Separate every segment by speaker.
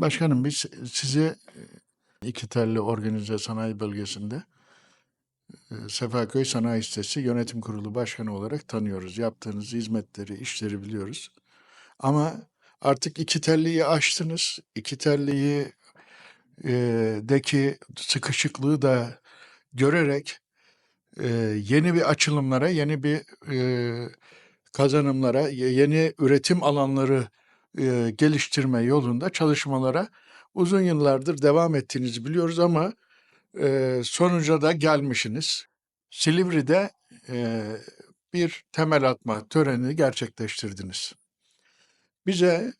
Speaker 1: Başkanım biz e, iki telli organize sanayi bölgesinde e, Sefaköy Sanayi Sitesi Yönetim Kurulu Başkanı olarak tanıyoruz. Yaptığınız hizmetleri, işleri biliyoruz. Ama artık iki telliyi aştınız. İki telliyi e, deki sıkışıklığı da görerek e, yeni bir açılımlara, yeni bir e, kazanımlara, ye- yeni üretim alanları geliştirme yolunda çalışmalara uzun yıllardır devam ettiğinizi biliyoruz ama e, sonuca da gelmişsiniz. Silivri'de bir temel atma töreni gerçekleştirdiniz. Bize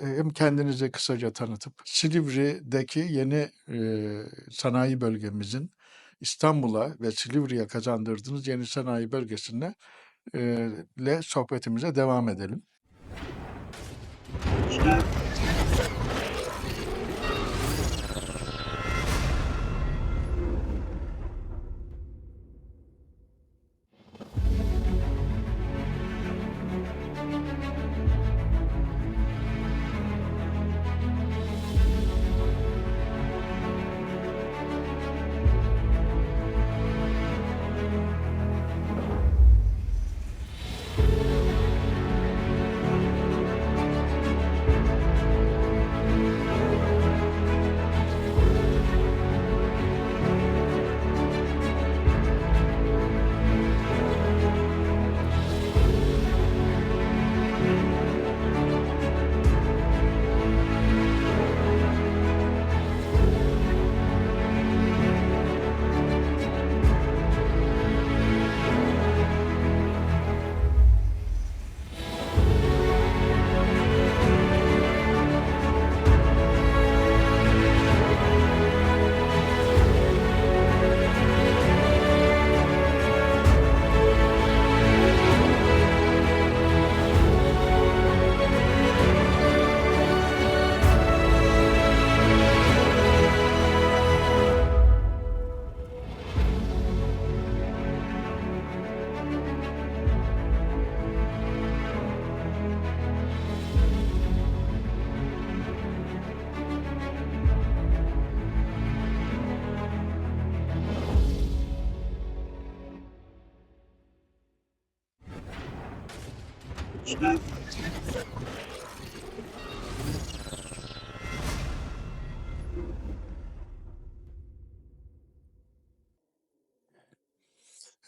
Speaker 1: hem kendinizi kısaca tanıtıp Silivri'deki yeni sanayi bölgemizin İstanbul'a ve Silivri'ye kazandırdığınız yeni sanayi bölgesine e, ile sohbetimize devam edelim. Üstü.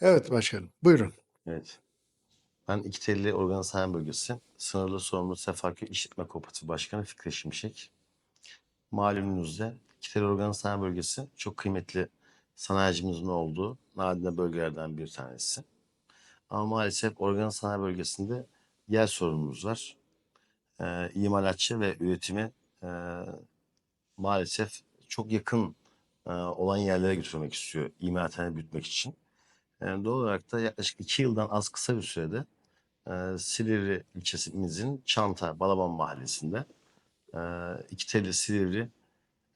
Speaker 1: Evet başkanım, buyurun.
Speaker 2: Evet. Ben İkitelli Organize Sanayi Bölgesi Sınırlı Sorumlu Sefaköy İşletme Kooperatifi Başkanı Fikri Şimşek. Malumunuzda İkitelli Organize Sanayi Bölgesi çok kıymetli sanayicimizin olduğu nadide bölgelerden bir tanesi. Ama maalesef organize sanayi bölgesinde yer sorunumuz var. Ee, imalatçı ve üretimi e, maalesef çok yakın e, olan yerlere götürmek istiyor imalathane büyütmek için. Yani doğal olarak da yaklaşık iki yıldan az kısa bir sürede e, Silivri ilçemizin Çanta, Balaban mahallesinde e, iki telli Silivri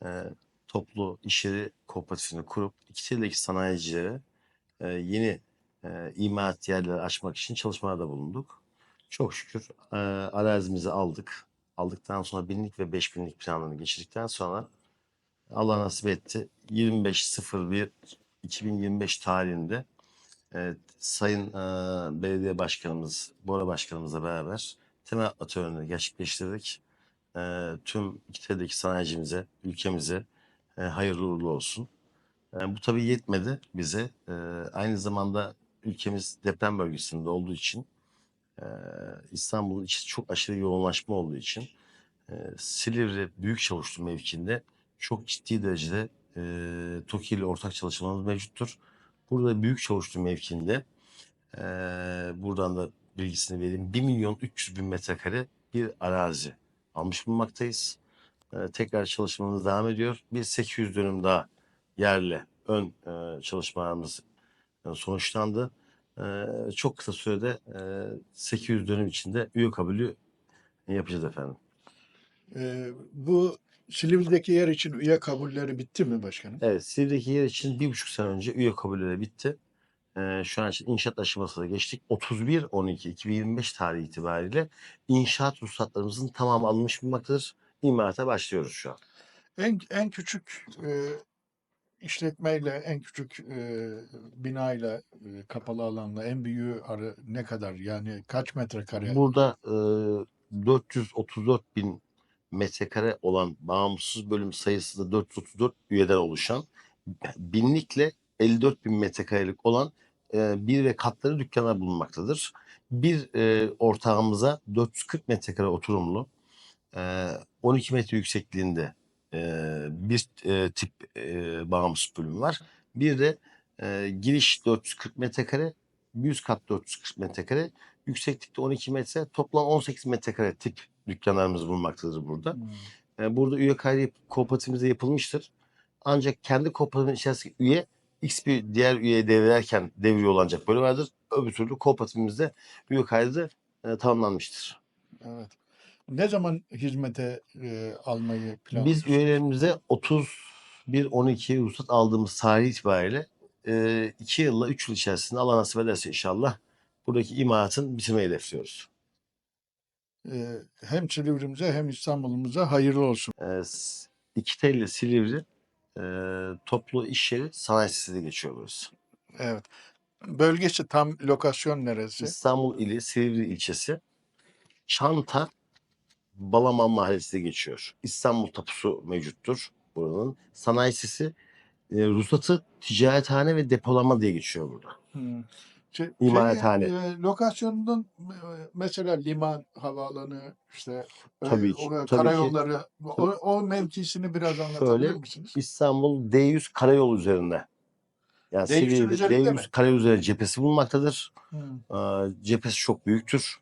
Speaker 2: e, toplu iş yeri kooperatifini kurup iki tellideki sanayicilere e, yeni e, imalat yerleri açmak için çalışmalarda bulunduk. Çok şükür e, arazimizi aldık. Aldıktan sonra binlik ve beş binlik planlarını geçirdikten sonra Allah nasip etti. 25.01.2025 tarihinde Evet, Sayın e, Belediye Başkanımız, Bora Başkanımızla beraber temel törenini gerçekleştirdik. E, tüm İkite'deki sanayicimize, ülkemize e, hayırlı uğurlu olsun. E, bu tabii yetmedi bize. E, aynı zamanda ülkemiz deprem bölgesinde olduğu için İstanbul'un içi çok aşırı yoğunlaşma olduğu için e, Silivri Büyük Çavuşlu mevkiinde çok ciddi derecede e, TOKİ ile ortak çalışmalarımız mevcuttur. Burada Büyük Çavuşlu mevkiinde e, buradan da bilgisini vereyim. 1 milyon 300 bin metrekare bir arazi almış bulunmaktayız. E, tekrar çalışmamız devam ediyor. Bir 800 dönüm daha yerle ön e, çalışmalarımız sonuçlandı. E, çok kısa sürede e, 800 dönüm içinde üye kabulü yapacağız efendim.
Speaker 1: E, bu Silivri'deki yer için üye kabulleri bitti mi başkanım?
Speaker 2: Evet, Silivri'deki yer için bir buçuk sene önce üye kabulleri bitti. Ee, şu an için inşaat aşamasına geçtik. 31-12-2025 tarihi itibariyle inşaat ruhsatlarımızın tamamı alınmış bulunmaktadır. imalata başlıyoruz şu an.
Speaker 1: En en küçük e, işletmeyle, en küçük e, binayla, e, kapalı alanla en büyüğü arı ne kadar? Yani kaç metrekare?
Speaker 2: Burada e, 434 bin metrekare olan bağımsız bölüm sayısı da 434 üyeden oluşan binlikle 54 bin metrekarelik olan e, bir ve katları dükkanlar bulunmaktadır. Bir e, ortağımıza 440 metrekare oturumlu e, 12 metre yüksekliğinde e, bir e, tip e, e, bağımsız bölüm var. Bir de e, giriş 440 metrekare, 100 kat 440 metrekare, yükseklikte 12 metre, toplam 18 metrekare tip dükkanlarımız bulunmaktadır burada.
Speaker 1: Hmm.
Speaker 2: E, burada üye kaydı kooperatifimizde yapılmıştır. Ancak kendi kooperatifin içerisindeki üye X bir diğer üyeye devrerken devriyor olacak böyle vardır. Öbür türlü kooperatifimizde üye kaydı e, tamamlanmıştır.
Speaker 1: Evet. Ne zaman hizmete e, almayı planlıyorsunuz?
Speaker 2: Biz üyelerimize 30 1.12 ruhsat aldığımız tarih itibariyle 2 yılla 3 yıl içerisinde Allah nasip ederse inşallah buradaki imalatın bitirmeyi hedefliyoruz.
Speaker 1: Hem Silivri'mize hem İstanbul'umuza hayırlı olsun.
Speaker 2: İki telli Silivri toplu iş yeri sanayi sitesi geçiyor burası.
Speaker 1: Evet. Bölgesi tam lokasyon neresi?
Speaker 2: İstanbul ili Silivri ilçesi. Çanta Balaman Mahallesi'de geçiyor. İstanbul tapusu mevcuttur buranın. Sanayi sitesi e, ruhsatı ticarethane ve depolama diye geçiyor burada.
Speaker 1: Hmm. Şey,
Speaker 2: İmalathane.
Speaker 1: şey, e, lokasyonunun e, mesela liman, havaalanı, işte e,
Speaker 2: Tabii ki,
Speaker 1: o,
Speaker 2: tabii ki.
Speaker 1: karayolları, o, o mevkisini biraz anlatabilir
Speaker 2: Şöyle,
Speaker 1: misiniz?
Speaker 2: İstanbul D100 karayolu üzerinde. Yani
Speaker 1: D100'ün
Speaker 2: Silivri
Speaker 1: üzerinde mi?
Speaker 2: D100 karayolu üzerinde cephesi bulunmaktadır.
Speaker 1: Hmm.
Speaker 2: Ee, cephesi çok büyüktür.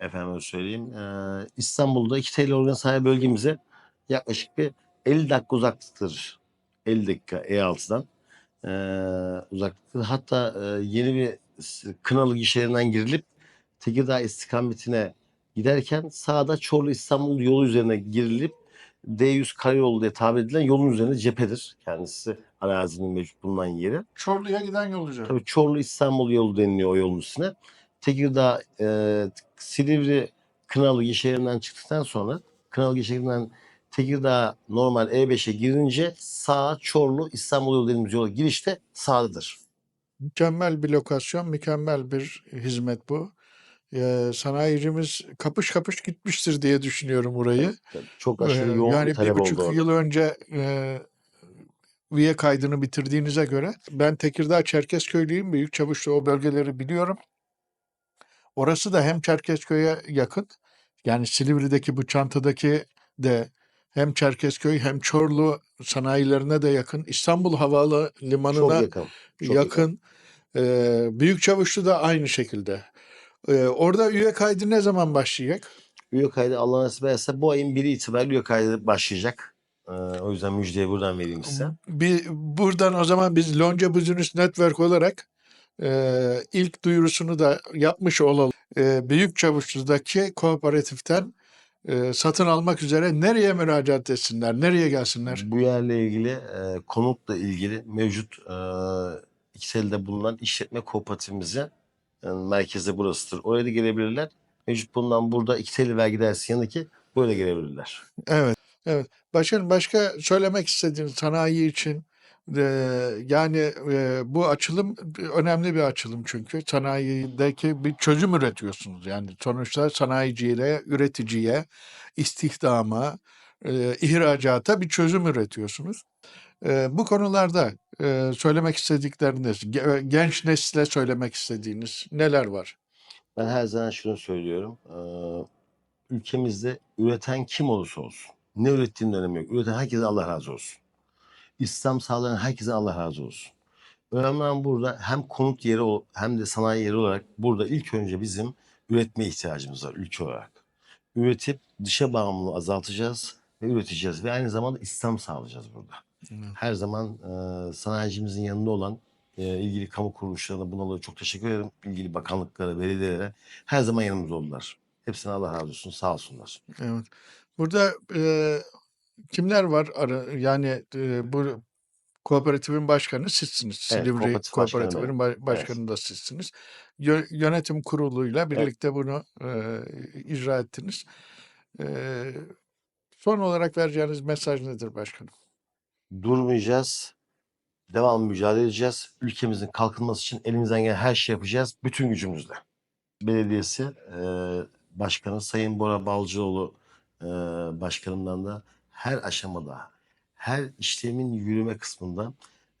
Speaker 2: Efendim söyleyeyim. Ee, İstanbul'da iki TL organ sahip bölgemize yaklaşık bir 50 dakika uzaklıktır. 50 dakika E6'dan ee, uzaklıktır. Hatta e, yeni bir Kınalı gişelerinden girilip Tekirdağ istikametine giderken sağda Çorlu İstanbul yolu üzerine girilip D100 karayolu diye tabir edilen yolun üzerinde cephedir. Kendisi arazinin mevcut bulunan yeri.
Speaker 1: Çorlu'ya giden yol üzeri.
Speaker 2: Tabii Çorlu İstanbul yolu deniliyor o yolun üstüne. Tekirdağ, e, Silivri, Kınalı Gişehir'den çıktıktan sonra Kınalı Gişehir'den Tekirdağ normal E5'e girince sağ Çorlu İstanbul yolu dediğimiz yola girişte sağdadır.
Speaker 1: Mükemmel bir lokasyon, mükemmel bir hizmet bu. E, sanayicimiz kapış kapış gitmiştir diye düşünüyorum.
Speaker 2: Tabii Çok aşırı yoğun
Speaker 1: yani
Speaker 2: bir
Speaker 1: bir
Speaker 2: talep
Speaker 1: buçuk
Speaker 2: oldu
Speaker 1: yıl önce e, üye kaydını bitirdiğinize göre ben Tekirdağ Çerkezköylüyüm. Büyük Çavuşlu o bölgeleri biliyorum. Orası da hem Çerkezköy'e yakın. Yani Silivri'deki bu çantadaki de hem Çerkezköy hem Çorlu sanayilerine de yakın. İstanbul Havaalı
Speaker 2: Çok
Speaker 1: Limanı'na
Speaker 2: yakın. Çok
Speaker 1: yakın. Ee, Büyük Çavuşlu da aynı şekilde. Ee, orada üye kaydı ne zaman başlayacak?
Speaker 2: Üye kaydı Allah nasip ederse bu ayın biri itibariyle üye kaydı başlayacak. Ee, o yüzden müjdeyi buradan vereyim size.
Speaker 1: Bir, buradan o zaman biz Lonca Business Network olarak e, ilk duyurusunu da yapmış olalım. E, Büyük Çavuşlu'daki kooperatiften e, satın almak üzere nereye müracaat etsinler, nereye gelsinler?
Speaker 2: Bu yerle ilgili e, konutla ilgili mevcut e, İksel'de bulunan işletme kooperatifimize e, merkezi burasıdır. Oraya da gelebilirler. Mevcut bulunan burada İksel vergi dairesi yanındaki böyle gelebilirler.
Speaker 1: Evet, evet. Başkanım başka söylemek istediğiniz sanayi için yani bu açılım önemli bir açılım çünkü sanayideki bir çözüm üretiyorsunuz. Yani sonuçta sanayiciye, üreticiye, istihdama, e, ihracata bir çözüm üretiyorsunuz. Bu konularda söylemek istedikleriniz, ge- genç nesile söylemek istediğiniz neler var?
Speaker 2: Ben her zaman şunu söylüyorum. ülkemizde üreten kim olursa olsun. Ne ürettiğinin önemi yok. Üreten herkese Allah razı olsun. İslam sağlayan herkese Allah razı olsun. Önemli olan burada hem konut yeri hem de sanayi yeri olarak burada ilk önce bizim üretme ihtiyacımız var ülke olarak. Üretip dışa bağımlılığı azaltacağız ve üreteceğiz ve aynı zamanda İslam sağlayacağız burada.
Speaker 1: Evet.
Speaker 2: Her zaman e, sanayicimizin yanında olan e, ilgili kamu kuruluşlarına buna dolayı çok teşekkür ederim. İlgili bakanlıklara, belediyelere her zaman yanımızda oldular. Hepsine Allah razı olsun, sağ olsunlar.
Speaker 1: Evet. Burada e, kimler var? Ara, yani e, bu kooperatifin başkanı sizsiniz.
Speaker 2: Evet,
Speaker 1: Silivri
Speaker 2: kooperatif başkanı
Speaker 1: kooperatifinin ba- başkanı da sizsiniz. Yö- yönetim kuruluyla birlikte bunu e, icra ettiniz. E, Son olarak vereceğiniz mesaj nedir başkanım?
Speaker 2: Durmayacağız. Devamlı mücadele edeceğiz. Ülkemizin kalkınması için elimizden gelen her şey yapacağız. Bütün gücümüzle. Belediyesi e, Başkanı Sayın Bora Balcıoğlu e, Başkanımdan da her aşamada, her işlemin yürüme kısmında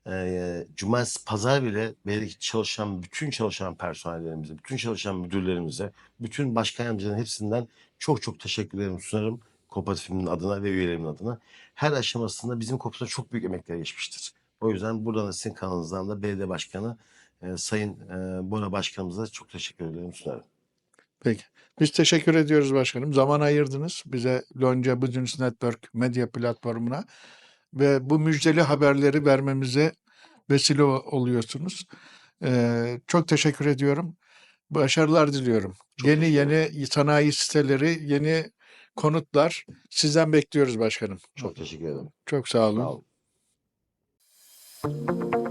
Speaker 2: e, cumartesi pazar bile belediye çalışan bütün çalışan personellerimize, bütün çalışan müdürlerimize, bütün başkan yardımcıların hepsinden çok çok teşekkürlerimi sunarım. Kooperatifimin adına ve üyelerimin adına. Her aşamasında bizim kooperatifte çok büyük emekler geçmiştir. O yüzden buradan da sizin kanalınızdan da belediye başkanı e, Sayın e, Bora Başkanımıza çok teşekkür ederim sunarım.
Speaker 1: Peki. Biz teşekkür ediyoruz başkanım. Zaman ayırdınız bize Lonca Business Network medya platformuna ve bu müjdeli haberleri vermemize vesile oluyorsunuz. Ee, çok teşekkür ediyorum. Başarılar diliyorum.
Speaker 2: Çok
Speaker 1: yeni yeni sanayi siteleri, yeni konutlar sizden bekliyoruz başkanım.
Speaker 2: Çok teşekkür ederim.
Speaker 1: Çok sağ olun.
Speaker 2: Sağ olun.